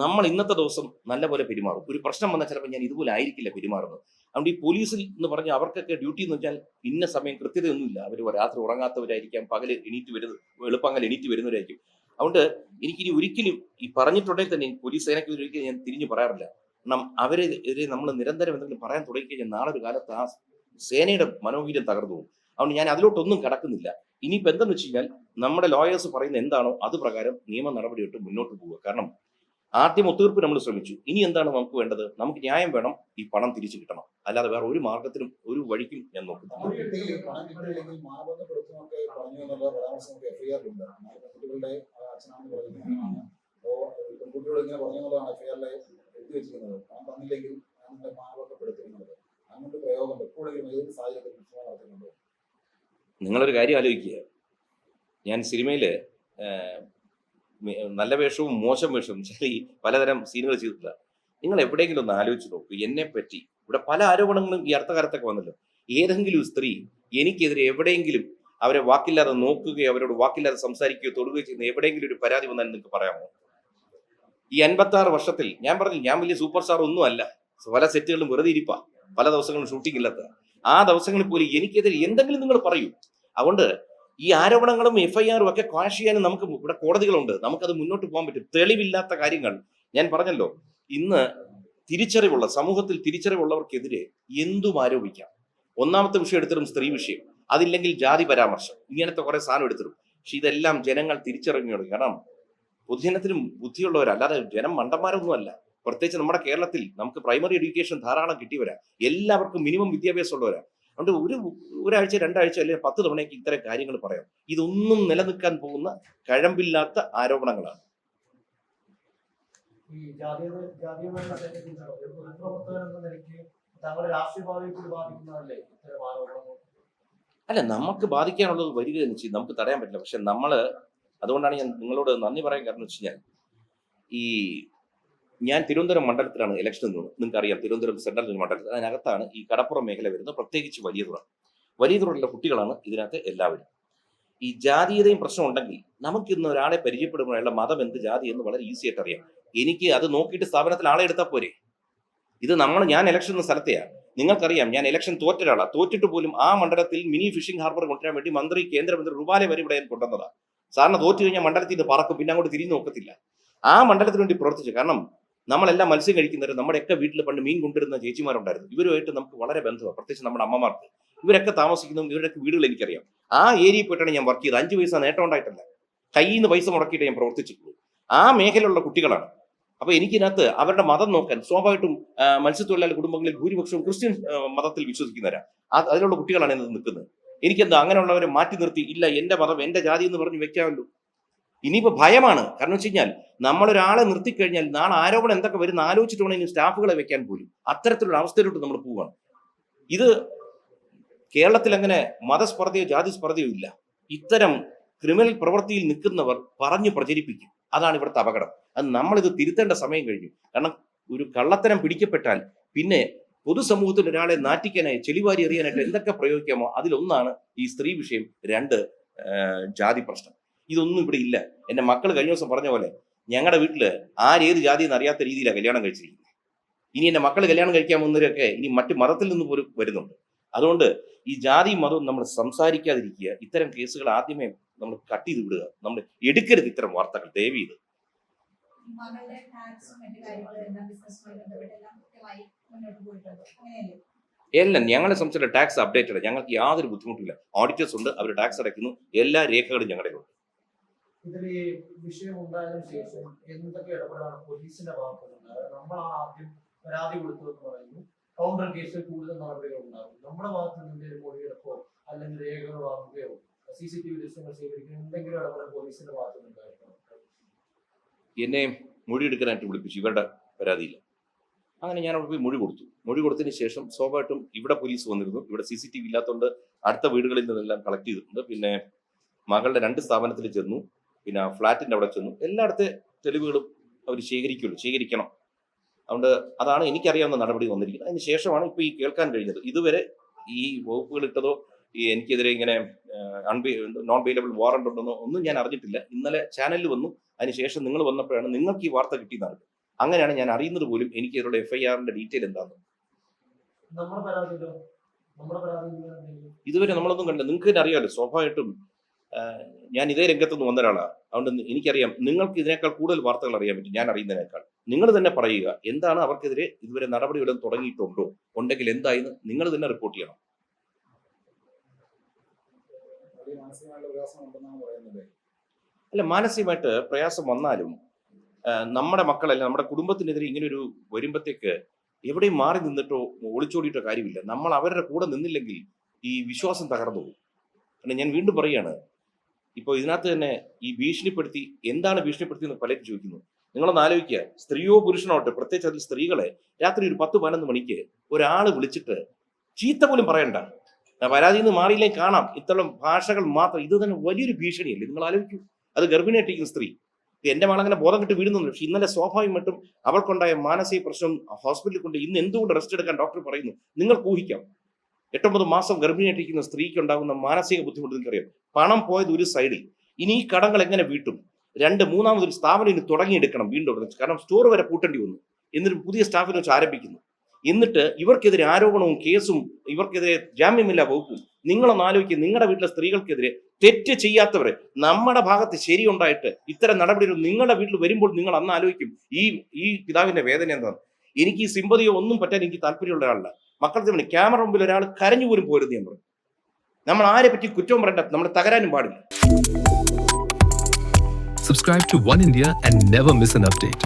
നമ്മൾ ഇന്നത്തെ ദിവസം നല്ലപോലെ പെരുമാറും. ഒരു പ്രശ്നം വന്നാൽ ചിലപ്പോൾ ഞാൻ ഇതുപോലെ ആയിരിക്കില്ല പെരുമാറുന്നത്. അതുകൊണ്ട് ഈ പോലീസിൽ എന്ന് പറഞ്ഞാൽ അവർക്കൊക്കെ ഡ്യൂട്ടി എന്ന് വെച്ചാൽ ഇന്ന സമയം കൃത്യതയൊന്നുമില്ല. അവർ രാത്രി ഉറങ്ങാത്തവരായിരിക്കാം പകൽ എണീറ്റ് വരുന്നത് എളുപ്പങ്ങൾ എണീറ്റ് വരുന്നവരായിരിക്കും. അതുകൊണ്ട് എനിക്കിനി ഒരിക്കലും ഈ പറഞ്ഞിട്ടുണ്ടെങ്കിൽ തന്നെ പോലീസ് സേനയ്ക്ക് ഒരിക്കലും ഞാൻ തിരിഞ്ഞു പറയാറില്ല. കാരണം അവരെ എതിരെ നമ്മൾ നിരന്തരം എന്തെങ്കിലും പറയാൻ തുടങ്ങിക്കഴിഞ്ഞാൽ നാളെ ഒരു കാലത്ത് ആ സേനയുടെ മനോവീര്യം തകർന്നു പോകും. അതുകൊണ്ട് ഞാൻ അതിലോട്ടൊന്നും കടക്കുന്നില്ല. ഇനിയിപ്പോൾ എന്തെന്ന് വെച്ച് കഴിഞ്ഞാൽ നമ്മുടെ ലോയേഴ്സ് പറയുന്ന എന്താണോ അത് പ്രകാരം നിയമ നടപടിയിട്ട് മുന്നോട്ട് പോവുക. കാരണം ആദ്യം ഒത്തീർപ്പ് നമ്മൾ ശ്രമിച്ചു. ഇനി എന്താണ് നമുക്ക് വേണ്ടത്? നമുക്ക് ന്യായം വേണം ഈ പണം തിരിച്ചു കിട്ടണം. അല്ലാതെ വേറെ ഒരു മാർഗത്തിനും ഒരു വഴിക്കും ഞാൻ നോക്കുന്നു നിങ്ങളൊരു കാര്യം ആലോചിക്കുക. ഞാൻ സിനിമയിൽ നല്ല വേഷവും മോശം വേഷവും ഈ പലതരം സീനുകൾ ചെയ്തിട്ടില്ല. നിങ്ങൾ എവിടെയെങ്കിലും ഒന്ന് ആലോചിച്ച് നോക്കൂ. എന്നെ പറ്റി. ഇവിടെ പല ആരോപണങ്ങളും ഈ അർത്ഥകാലത്തൊക്കെ വന്നല്ലോ. ഏതെങ്കിലും സ്ത്രീ എനിക്കെതിരെ എവിടെയെങ്കിലും അവരെ വാക്കില്ലാതെ നോക്കുകയോ അവരോട് വാക്കില്ലാതെ സംസാരിക്കുകയോ തൊടുകയോ ചെയ്യുന്ന എവിടെയെങ്കിലും ഒരു പരാതി വന്നാൽ നിങ്ങൾക്ക് പറയാമോ? ഈ അൻപത്തി ആറ് വർഷത്തിൽ ഞാൻ പറഞ്ഞു ഞാൻ വലിയ സൂപ്പർ സ്റ്റാർ ഒന്നും അല്ല. പല സെറ്റുകളിലും വെറുതെ ഇരിപ്പാ. പല ദിവസങ്ങളും ഷൂട്ടിംഗ് ഇല്ലാത്ത. ആ ദിവസങ്ങളിൽ പോലും എനിക്കെതിരെ എന്തെങ്കിലും നിങ്ങൾ പറയൂ. അതുകൊണ്ട് ഈ ആരോപണങ്ങളും എഫ്ഐആറും ഒക്കെ ക്വാഷ് ചെയ്യാനും നമുക്ക് ഇവിടെ കോടതികളുണ്ട്. നമുക്കത് മുന്നോട്ട് പോകാൻ പറ്റും. തെളിവില്ലാത്ത കാര്യങ്ങൾ. ഞാൻ പറഞ്ഞല്ലോ ഇന്ന് തിരിച്ചറിവുള്ള സമൂഹത്തിൽ തിരിച്ചറിവുള്ളവർക്കെതിരെ എന്തും ആരോപിക്കാം. ഒന്നാമത്തെ വിഷയം എടുത്തിരും സ്ത്രീ വിഷയം. അതില്ലെങ്കിൽ ജാതി പരാമർശം. ഇങ്ങനത്തെ കുറെ സാധനം എടുത്തിരും പക്ഷെ ഇതെല്ലാം ജനങ്ങൾ തിരിച്ചറിഞ്ഞു കാരണം പൊതുജനത്തിനും ബുദ്ധിയുള്ളവരല്ലാതെ ജനം മണ്ടന്മാരൊന്നുമല്ല. പ്രത്യേകിച്ച് നമ്മുടെ കേരളത്തിൽ നമുക്ക് പ്രൈമറി എഡ്യൂക്കേഷൻ ധാരാളം കിട്ടിയവരാ. എല്ലാവർക്കും മിനിമം വിദ്യാഭ്യാസം ഉള്ളവരാ അതുകൊണ്ട് ഒരു ഒരാഴ്ച രണ്ടാഴ്ച അല്ലെങ്കിൽ പത്ത് തവണയ്ക്ക് ഇത്തരം കാര്യങ്ങൾ പറയാം. ഇതൊന്നും നിലനിൽക്കാൻ പോകുന്ന കഴമ്പില്ലാത്ത ആരോപണങ്ങളാണ്. ഈ ജാതീയ ജാതീയമായ ഒരു പൊതുപ്രവർത്തകൻ എന്ന നിലയ്ക്ക് താങ്കളുടെ രാഷ്ട്രീയ ഭാവിയെ കൂടി ബാധിക്കുന്നതല്ലേ ഇത്തരം ആരോപണങ്ങൾ? അല്ല നമുക്ക് ബാധിക്കാനുള്ളത് വരിക എന്ന് വെച്ചാൽ നമുക്ക് തടയാൻ പറ്റില്ല. പക്ഷെ നമ്മൾ അതുകൊണ്ടാണ് ഞാൻ നിങ്ങളോട് നന്ദി പറയാൻ കാരണം വെച്ച് കഴിഞ്ഞാൽ ഈ ഞാൻ തിരുവനന്തപുരം മണ്ഡലത്തിലാണ് ഇലക്ഷൻ നിന്നത് നിങ്ങൾക്ക് അറിയാം തിരുവനന്തപുരം സെൻട്രൽ മണ്ഡലത്തിൽ. അതിനകത്താണ് ഈ കടപ്പുറം മേഖല വരുന്നത് പ്രത്യേകിച്ച് വലിയ തുറ. വലിയ തുറയിലുള്ള കുട്ടികളാണ് ഇതിനകത്ത് എല്ലാവരും. ഈ ജാതീയതയും പ്രശ്നം ഉണ്ടെങ്കിൽ നമുക്ക് ഇന്ന് ഒരാളെ പരിചയപ്പെടുമ്പോഴുള്ള മതം എന്ത് ജാതി എന്ന് വളരെ ഈസി ആയിട്ട് അറിയാം. എനിക്ക് അത് നോക്കിയിട്ട് സ്ഥാപനത്തിൽ ആളെ എടുത്താൽ പോരെ. ഇത് നമ്മൾ ഞാൻ ഇലക്ഷൻ എന്ന സ്ഥലത്തെയാണ് നിങ്ങൾക്കറിയാം ഞാൻ ഇലക്ഷൻ തോറ്റ ഒരാളാണ് തോറ്റിട്ട് പോലും ആ മണ്ഡലത്തിൽ മിനി ഫിഷിംഗ് ഹാർബർ കൊണ്ടുവരാൻ വേണ്ടി മന്ത്രി കേന്ദ്രമന്ത്രി റുബാലെ വരെ ഇവിടെ കൊണ്ടുവന്നതാണ് സാറിന് തോറ്റു കഴിഞ്ഞാൽ മണ്ഡലത്തിൽ നിന്ന് പറക്കും പിന്നെ അങ്ങോട്ട് തിരിഞ്ഞു നോക്കത്തില്ല. ആ മണ്ഡലത്തിന് വേണ്ടി പ്രവർത്തിച്ചു. കാരണം നമ്മളെല്ലാം മത്സ്യം കഴിക്കുന്നവർ നമ്മുടെയൊക്കെ വീട്ടിൽ പണ്ട് മീൻ കൊണ്ടിരുന്ന ചേച്ചിമാരുണ്ടായിരുന്നു. ഇവരുമായിട്ട് നമുക്ക് വളരെ ബന്ധമാണ് പ്രത്യേകിച്ച് നമ്മുടെ അമ്മമാർക്ക്. ഇവരൊക്കെ താമസിക്കുന്നതും ഇവരുടെയൊക്കെ വീടുകൾ എനിക്കറിയാം. ആ ഏരിയയിൽ പോയിട്ടാണ് ഞാൻ വർക്ക് ചെയ്തത്. അഞ്ച് പൈസ നേട്ടം ഉണ്ടായിട്ടില്ല. കയ്യിൽ നിന്ന് പൈസ മുടക്കിയിട്ട് ഞാൻ പ്രവർത്തിച്ചിട്ടുള്ളൂ. ആ മേഖലയിലുള്ള കുട്ടികളാണ്. അപ്പൊ എനിക്കിനകത്ത് അവരുടെ മതം നോക്കാൻ സ്വാഭാവികമായിട്ടും മത്സ്യത്തൊഴിലാളി കുടുംബങ്ങളിൽ ഭൂരിപക്ഷവും ക്രിസ്ത്യൻ മതത്തിൽ വിശ്വസിക്കുന്നവരാ. ആ- അതിലുള്ള കുട്ടികളാണ് ഇന്ന് നിൽക്കുന്നത്. എനിക്കെന്താ അങ്ങനെയുള്ളവരെ മാറ്റി നിർത്തി. ഇല്ല എന്റെ മതം എന്റെ ജാതി എന്ന് പറഞ്ഞ് വെക്കാമല്ലോ. ഇനിയിപ്പോ ഭയമാണ്. കാരണം വെച്ച് കഴിഞ്ഞാൽ നമ്മളൊരാളെ നിർത്തിക്കഴിഞ്ഞാൽ നാളെ ആരോപണം എന്തൊക്കെ വരുന്ന ആലോചിച്ചിട്ട് വേണം ഇനി സ്റ്റാഫുകളെ വെക്കാൻ പോലും അത്തരത്തിലുള്ള അവസ്ഥയിലോട്ട് നമ്മൾ പോവുകയാണ് ഇത് കേരളത്തിൽ അങ്ങനെ മതസ്പർദ്ധയോ ജാതി സ്പർദ്ധയോ ഇല്ല. ഇത്തരം ക്രിമിനൽ പ്രവൃത്തിയിൽ നിൽക്കുന്നവർ പറഞ്ഞു പ്രചരിപ്പിക്കും. അതാണ് ഇവിടുത്തെ അപകടം. അത് നമ്മളിത് തിരുത്തേണ്ട സമയം കഴിഞ്ഞു. കാരണം ഒരു കള്ളത്തരം പിടിക്കപ്പെട്ടാൽ പിന്നെ പൊതുസമൂഹത്തിൽ ഒരാളെ നാറ്റിക്കാനായി ചെളിവാരി എറിയാനായിട്ട് എന്തൊക്കെ പ്രയോഗിക്കാമോ അതിലൊന്നാണ് ഈ സ്ത്രീ വിഷയം രണ്ട് ജാതി പ്രശ്നം. ഇതൊന്നും ഇവിടെ ഇല്ല. എന്റെ മക്കൾ കഴിഞ്ഞ ദിവസം പറഞ്ഞ പോലെ ഞങ്ങളുടെ വീട്ടിൽ ആരേത് ജാതി എന്ന് അറിയാത്ത രീതിയിലാണ് കല്യാണം കഴിച്ചിരിക്കുന്നത് ഇനി എന്റെ മക്കൾ കല്യാണം കഴിക്കാൻ വന്നവരൊക്കെ ഇനി മറ്റു മതത്തിൽ നിന്ന് പോലും വരുന്നുണ്ട്. അതുകൊണ്ട് ഈ ജാതി മതവും നമ്മൾ സംസാരിക്കാതിരിക്കുക ഇത്തരം കേസുകൾ ആദ്യമേ നമ്മൾ കട്ട് ചെയ്ത് വിടുക. നമ്മൾ എടുക്കരുത് ഇത്തരം വാർത്തകൾ ദയവ് ചെയ്ത്. എല്ലാം ഞങ്ങളെ സംബന്ധിച്ചുള്ള ടാക്സ് അപ്ഡേറ്റഡ് ഞങ്ങൾക്ക് യാതൊരു ബുദ്ധിമുട്ടില്ല ഓഡിറ്റേഴ്സ് ഉണ്ട് അവർ ടാക്സ് അടയ്ക്കുന്നു. എല്ലാ രേഖകളും ഞങ്ങളുടെ ഉണ്ട് ഇതിൽ ഈ വിഷയം ഉണ്ടായതിനു ശേഷം എന്തൊക്കെ ഇടപെടാണ് പോലീസിന്റെ ഭാഗത്തു നിന്ന് അതായത് നമ്മളാണ് ആദ്യം പരാതി കൊടുത്തു എന്ന് പറയുന്നു കൗണ്ടർ കേസിൽ കൂടുതൽ നടപടികൾ ഉണ്ടാകും. നമ്മുടെ ഭാഗത്ത് നിന്ന് ഒരു മൊഴിയെടുപ്പോ അല്ലെങ്കിൽ രേഖകൾ വാങ്ങുകയോ സി സി ടി വി ദൃശ്യങ്ങൾ സ്വീകരിക്കുക എന്തെങ്കിലും ഇടപെടൽ പോലീസിന്റെ ഭാഗത്തു നിന്നുണ്ടായിരിക്കണം എന്നെ മൊഴിയെടുക്കാനായിട്ട് വിളിപ്പിച്ചു. ഇവരുടെ പരാതിയില്ല. അങ്ങനെ ഞാൻ അവിടെ പോയി മൊഴി കൊടുത്തു. മൊഴി കൊടുത്തതിന് ശേഷം സ്വാഭാവികമായിട്ടും ഇവിടെ പോലീസ് വന്നിരുന്നു. ഇവിടെ സി സി ടി വി ഇല്ലാത്തതുകൊണ്ട് അടുത്ത വീടുകളിൽ നിന്നെല്ലാം കളക്ട് ചെയ്തിട്ടുണ്ട്. പിന്നെ മകളുടെ രണ്ട് സ്ഥാപനത്തിൽ ചെന്നു. പിന്നെ ആ ഫ്ലാറ്റിന്റെ അവിടെ ചെന്നു. എല്ലായിടത്തെ തെളിവുകളും അവർ ശേഖരിക്കുള്ളൂ ശേഖരിക്കണം. അതുകൊണ്ട് അതാണ് എനിക്കറിയാവുന്ന നടപടി വന്നിരിക്കുന്നത്. അതിന് ശേഷമാണ് ഇപ്പോൾ ഈ കേൾക്കാൻ കഴിഞ്ഞത്. ഇതുവരെ ഈ വകുപ്പുകൾ ഇട്ടതോ ഈ എനിക്കെതിരെ ഇങ്ങനെ അൺബെ നോൺ ബെയിലബിൾ വാറണ്ട് ഉണ്ടെന്നോ ഒന്നും ഞാൻ അറിഞ്ഞിട്ടില്ല. ഇന്നലെ ചാനലിൽ വന്നു. അതിനുശേഷം നിങ്ങൾ വന്നപ്പോഴാണ് നിങ്ങൾക്ക് ഈ വാർത്ത കിട്ടിയതാണ് അങ്ങനെയാണ് ഞാൻ അറിയുന്നത് പോലും എനിക്ക് ഇതിലുള്ള എഫ്ഐആറിന്റെ ഐ ആറിന്റെ ഡീറ്റെയിൽ എന്താണെന്ന് ഇതുവരെ നമ്മളൊന്നും കണ്ടില്ല. നിങ്ങൾക്ക് തന്നെ അറിയാമല്ലോ. സ്വാഭാവികമായിട്ടും ഞാൻ ഇതേ രംഗത്തുനിന്ന് വന്ന ഒരാളാണ് അതുകൊണ്ട് എനിക്കറിയാം നിങ്ങൾക്ക് ഇതിനേക്കാൾ കൂടുതൽ വാർത്തകൾ അറിയാൻ പറ്റും. ഞാൻ അറിയുന്നതിനേക്കാൾ. നിങ്ങൾ തന്നെ പറയുക എന്താണ് അവർക്കെതിരെ ഇതുവരെ നടപടികളും തുടങ്ങിയിട്ടുണ്ടോ? ഉണ്ടെങ്കിൽ എന്തായെന്ന് നിങ്ങൾ തന്നെ റിപ്പോർട്ട് ചെയ്യണം. അല്ല മാനസികമായിട്ട് പ്രയാസം വന്നാലും നമ്മുടെ മക്കളല്ല നമ്മുടെ കുടുംബത്തിനെതിരെ ഇങ്ങനെ ഒരു വരുമ്പത്തേക്ക് എവിടെയും മാറി നിന്നിട്ടോ ഒളിച്ചോടിയിട്ടോ കാര്യമില്ല. നമ്മൾ അവരുടെ കൂടെ നിന്നില്ലെങ്കിൽ ഈ വിശ്വാസം തകർന്നു പോകും. കാരണം ഞാൻ വീണ്ടും പറയുകയാണ് ഇപ്പോൾ ഇതിനകത്ത് തന്നെ ഈ ഭീഷണിപ്പെടുത്തി എന്താണ് ഭീഷണിപ്പെടുത്തി എന്ന് പലരും ചോദിക്കുന്നു. നിങ്ങളൊന്ന് ആലോചിക്കുക. സ്ത്രീയോ പുരുഷനോട്ടെ പ്രത്യേകിച്ച് അതിൽ സ്ത്രീകളെ രാത്രി ഒരു പത്ത് പതിനൊന്ന് മണിക്ക് ഒരാൾ വിളിച്ചിട്ട് ചീത്ത പോലും പറയണ്ട. പരാതിയിൽ നിന്ന് മാറിയില്ലെങ്കിൽ കാണാം. ഇത്തരം ഭാഷകൾ മാത്രം ഇത് തന്നെ വലിയൊരു ഭീഷണിയല്ലേ? നിങ്ങൾ ആലോചിക്കൂ. അത് ഗർഭിണിയായിട്ടിരിക്കുന്ന സ്ത്രീ. എന്റെ മകളങ്ങനെ ബോധം കിട്ടി വീഴുന്നുണ്ട്. പക്ഷെ ഇന്നലെ സ്വാഭാവികമായിട്ടും അവൾക്കുണ്ടായ മാനസിക പ്രശ്നം ഹോസ്പിറ്റലിൽ കൊണ്ട് ഇന്ന് എന്തുകൊണ്ട് റെസ്റ്റ് എടുക്കാൻ ഡോക്ടർ പറയുന്നു? നിങ്ങൾക്ക് ഊഹിക്കാം. എട്ടൊമ്പത് മാസം ഗർഭിണിയായിട്ടിരിക്കുന്ന സ്ത്രീക്ക് ഉണ്ടാകുന്ന മാനസിക ബുദ്ധിമുട്ട് നിങ്ങൾക്കറിയാം. പണം പോയത് ഒരു സൈഡിൽ ഇനി ഈ കടങ്ങൾ എങ്ങനെ വീട്ടും? രണ്ട് മൂന്നാമതൊരു സ്ഥാപനം ഇനി തുടങ്ങിയെടുക്കണം വീണ്ടും. കാരണം സ്റ്റോർ വരെ പൂട്ടേണ്ടി വന്നു. എന്നിട്ട് പുതിയ സ്റ്റാഫിനെ വെച്ച് ആരംഭിക്കുന്നു. എന്നിട്ട് ഇവർക്കെതിരെ ആരോപണവും കേസും ഇവർക്കെതിരെ ജാമ്യമില്ല വകുപ്പും. നിങ്ങളൊന്ന് ആലോചിക്കുക നിങ്ങളുടെ വീട്ടിലെ സ്ത്രീകൾക്കെതിരെ തെറ്റ് ചെയ്യാത്തവരെ നമ്മുടെ ഭാഗത്ത് ശരിയുണ്ടായിട്ട് ഇത്തരം നടപടികൾ നിങ്ങളുടെ വീട്ടിൽ വരുമ്പോൾ നിങ്ങൾ അന്ന് ആലോചിക്കും. ഈ ഈ പിതാവിന്റെ വേദന എന്താണ്? എനിക്ക് ഈ സിമ്പതിയോ ഒന്നും പറ്റാൻ എനിക്ക് താല്പര്യമുള്ള ഒരാളല്ല മക്കളുടെ മുന്നിൽ ക്യാമറ മുമ്പിൽ ഒരാൾ കരഞ്ഞു പോലും പോരുത് ഞാൻ പറഞ്ഞു. നമ്മൾ ആരെ പറ്റി കുറ്റവും പറയണ്ട നമ്മൾ തകരാനും പാടില്ല. Subscribe to One India and never miss an update.